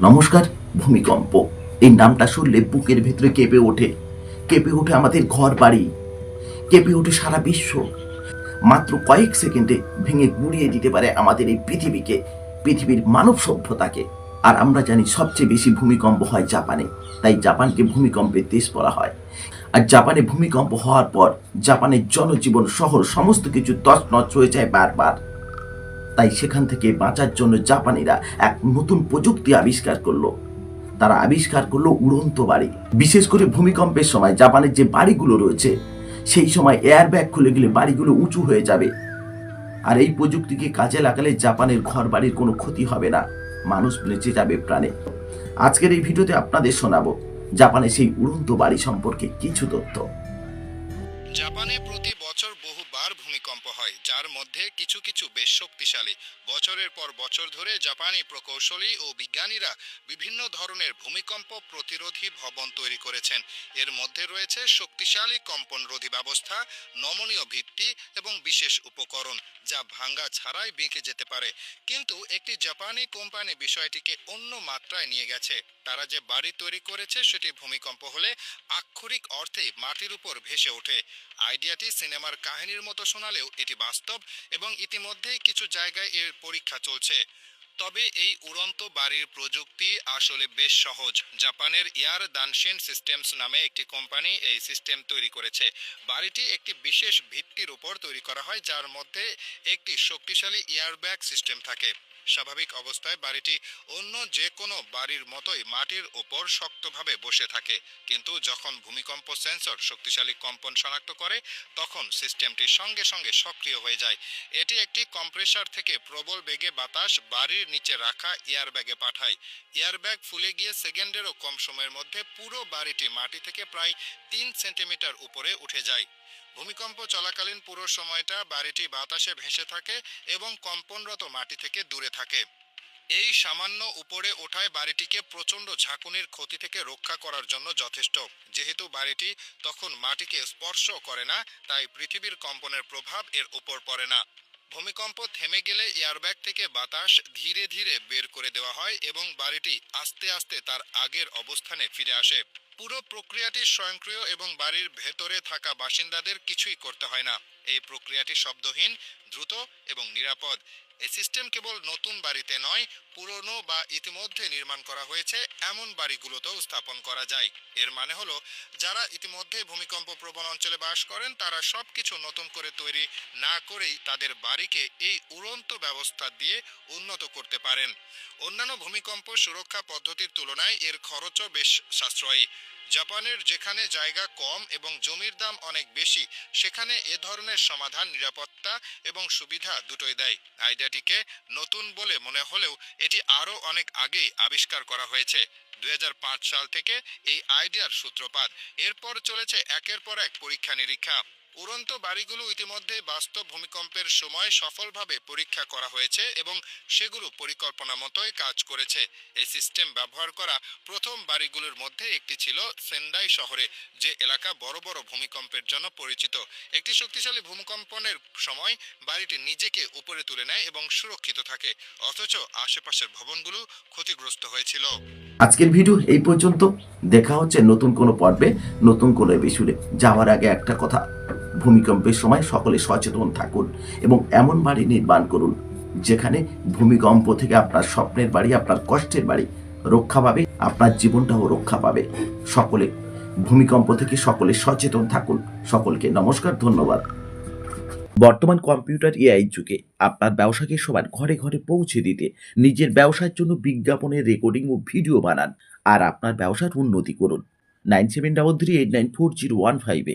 নমস্কার, ভূমিকম্প। এই নামটা শুনলে বুকের ভেতরে কেঁপে ওঠে। কেঁপে ওঠে আমাদের ঘর বাড়ি কেঁপে ওঠে সারা বিশ্ব। মাত্র কয়েক সেকেন্ডে ভেঙে গুড়িয়ে দিতে পারে আমাদের এই পৃথিবীকে, পৃথিবীর মানব সভ্যতাকে। আর আমরা জানি সবচেয়ে বেশি ভূমিকম্প হয় জাপানে। তাই জাপানকে ভূমিকম্পের দেশ বলা হয়। আর জাপানে ভূমিকম্প হওয়ার পর জাপানের জনজীবন শহর সমস্ত কিছু তছনছ হয়ে যায় বারবার। তাই সেখান থেকে বাঁচার জন্য জাপানিরা এক নতুন প্রযুক্তি আবিষ্কার করল। তারা আবিষ্কার করল উড়ন্ত বাড়ি। বিশেষ করে ভূমিকম্পের সময় জাপানের যে বাড়িগুলো রয়েছে, সেই সময় এয়ার ব্যাগ খুলে গেলে বাড়িগুলো উঁচু হয়ে যাবে। আর এই প্রযুক্তিকে কাজে লাগালে জাপানের ঘর বাড়ির কোনো ক্ষতি হবে না। মানুষ বেঁচে যাবে প্রাণে। আজকের এই ভিডিওতে আপনাদের শোনাবো জাপানের সেই উড়ন্ত বাড়ি সম্পর্কে কিছু তথ্য। জাপানে ভূমিকম্প হয়, যার মধ্যে কিছু কিছু বেশ শক্তিশালী। বছরের পর বছর ধরে জাপানি প্রকৌশলী ও বিজ্ঞানীরা বিভিন্ন ধরনের ভূমিকম্প প্রতিরোধী ভবন তৈরি করেছেন। এর মধ্যে রয়েছে শক্তিশালী কম্পনরোধী ব্যবস্থা, নমনীয় ভিত্তি এবং বিশেষ উপকরণ, যা ভাঙ্গা ছাড়াই বেঁকে যেতে পারে। কিন্তু একটি জাপানি কোম্পানি বিষয়টিকে অন্য মাত্রায় নিয়ে গেছে। তারা যে বাড়ি তৈরি করেছে, সেটি ভূমিকম্প হলে আক্ষরিক অর্থে মাটির উপর ভেসে ওঠে। আইডিয়াটি সিনেমার কাহিনীর মতো শোনালেও এটি বাস্তব এবং ইতিমধ্যেই কিছু জায়গায় এর পরীক্ষা চলছে। তবে এই উড়ন্ত বাড়ির প্রযুক্তি আসলে বেশ সহজ। জাপানের এয়ার দানসেন সিস্টেমস নামে একটি কোম্পানি এই সিস্টেম তৈরি করেছে। বাড়িটি একটি বিশেষ ভিত্তির উপর তৈরি করা হয়, যার মধ্যে একটি শক্তিশালী এয়ারব্যাগ সিস্টেম থাকে। স্বাভাবিক অবস্থায় বাড়িটি অন্য যে কোনো বাড়ির মতোই মাটির ওপর শক্তভাবে বসে থাকে। কিন্তু যখন ভূমিকম্প সেন্সর শক্তিশালী কম্পন শনাক্ত করে, তখন সিস্টেমটি সঙ্গে সঙ্গে সক্রিয় হয়ে যায়। এটি একটি কম্প্রেসার থেকে প্রবল বেগে বাতাস বাড়ির নিচে রাখা এয়ারব্যাগে পাঠায়। এয়ারব্যাগ ফুলে গিয়ে সেকেন্ডেরও কম সময়ের মধ্যে পুরো বাড়িটি মাটি থেকে প্রায় তিন সেন্টিমিটার উপরে উঠে যায়। ভূমিকম্প চলাকালীন পুরো সময়টা বাড়িটি বাতাসে ভেসে থাকে এবং কম্পনরত মাটি থেকে দূরে থাকে। এই সামান্য উপরে ওঠায় বাড়িটিকে প্রচণ্ড ঝাঁকুনির ক্ষতি থেকে রক্ষা করার জন্য যথেষ্ট। যেহেতু বাড়িটি তখন মাটিকে স্পর্শ করে না, তাই পৃথিবীর কম্পনের প্রভাব এর উপর পড়ে না। ভূমিকম্প থেমে গেলে এয়ারব্যাগ থেকে বাতাস ধীরে ধীরে বের করে দেওয়া হয় এবং বাড়িটি আস্তে আস্তে তার আগের অবস্থানে ফিরে আসে। পুরো প্রক্রিয়াটি স্বয়ংক্রিয় এবং বাড়ির ভেতরে থাকা বাসিন্দাদের কিছুই করতে হয় না। এই প্রক্রিয়াটি শব্দহীন, দ্রুত এবং নিরাপদ। এই সিস্টেম কেবল নতুন বাড়িতে নয়, পুরনো বা ইতিমধ্যে নির্মাণ করা হয়েছে এমন বাড়িগুলোতেও স্থাপন করা যায়। এর মানে হলো, যারা ইতিমধ্যে ভূমিকম্প প্রবণ অঞ্চলে বাস করেন, তারা সব কিছু নতুন করে তৈরি না করেই তাদের বাড়িকে এই উড়ন্ত ব্যবস্থা দিয়ে উন্নত করতে পারেন। অন্যান্য ভূমিকম্প সুরক্ষা পদ্ধতির তুলনায় এর খরচও বেশ সাশ্রয়ী। জাপানের যেখানে জায়গা কম এবং জমির দাম অনেক বেশি, সেখানে এ ধরনের সমাধান, নিরাপত্তা এবং সুবিধা দুটোই দেয়। আইডিয়াটিকে নতুন বলে মনে হলেও এটি আরও অনেক আগেই আবিষ্কার করা হয়েছে। দু হাজার পাঁচ সাল থেকে এই আইডিয়ার সূত্রপাত। এরপর চলেছে একের পর এক পরীক্ষা নিরীক্ষা উড়ন্ত বাড়িগুলো ইতিমধ্যে বাস্তব ভূমিকম্পের সময় সফলভাবে পরীক্ষা করা হয়েছে এবং সেগুলো পরিকল্পনা মতোই কাজ করেছে। এই সিস্টেম ব্যবহার করা প্রথম বাড়িগুলোর মধ্যে একটি ছিল সেন্ডাই শহরে, যে এলাকা বড় বড় ভূমিকম্পের জন্য পরিচিত। একটি শক্তিশালী ভূমিকম্পনের সময় বাড়িটি নিজেকে উপরে তুলে নেয় এবং সুরক্ষিত থাকে, অথচ আশেপাশের ভবনগুলো ক্ষতিগ্রস্ত হয়েছিল। আজকের ভিডিও এই পর্যন্ত। দেখা হচ্ছে নতুন কোনো পর্বে, নতুন কোনো এপিসোডে। যাওয়ার আগে একটা কথা। ভূমিকম্পের সময় সকলে সচেতন থাকুন এবং এমন বাড়ি নির্মাণ করুন, যেখানে ভূমিকম্প থেকে আপনার স্বপ্নের বাড়ি, আপনার কষ্টের বাড়ি রক্ষা পাবে, আপনার জীবনটাও রক্ষা পাবে। সকলে, ভূমিকম্প থেকে সকলে সচেতন থাকুন। সকলকে নমস্কার, ধন্যবাদ। বর্তমান কম্পিউটার এআই যুগে আপনার ব্যবসাকে সবার ঘরে ঘরে পৌঁছে দিতে, নিজের ব্যবসার জন্য বিজ্ঞাপনের রেকর্ডিং ও ভিডিও বানান, আর আপনার ব্যবসার উন্নতি করুন। Nine seven double three eight nine four zero one ফাইভে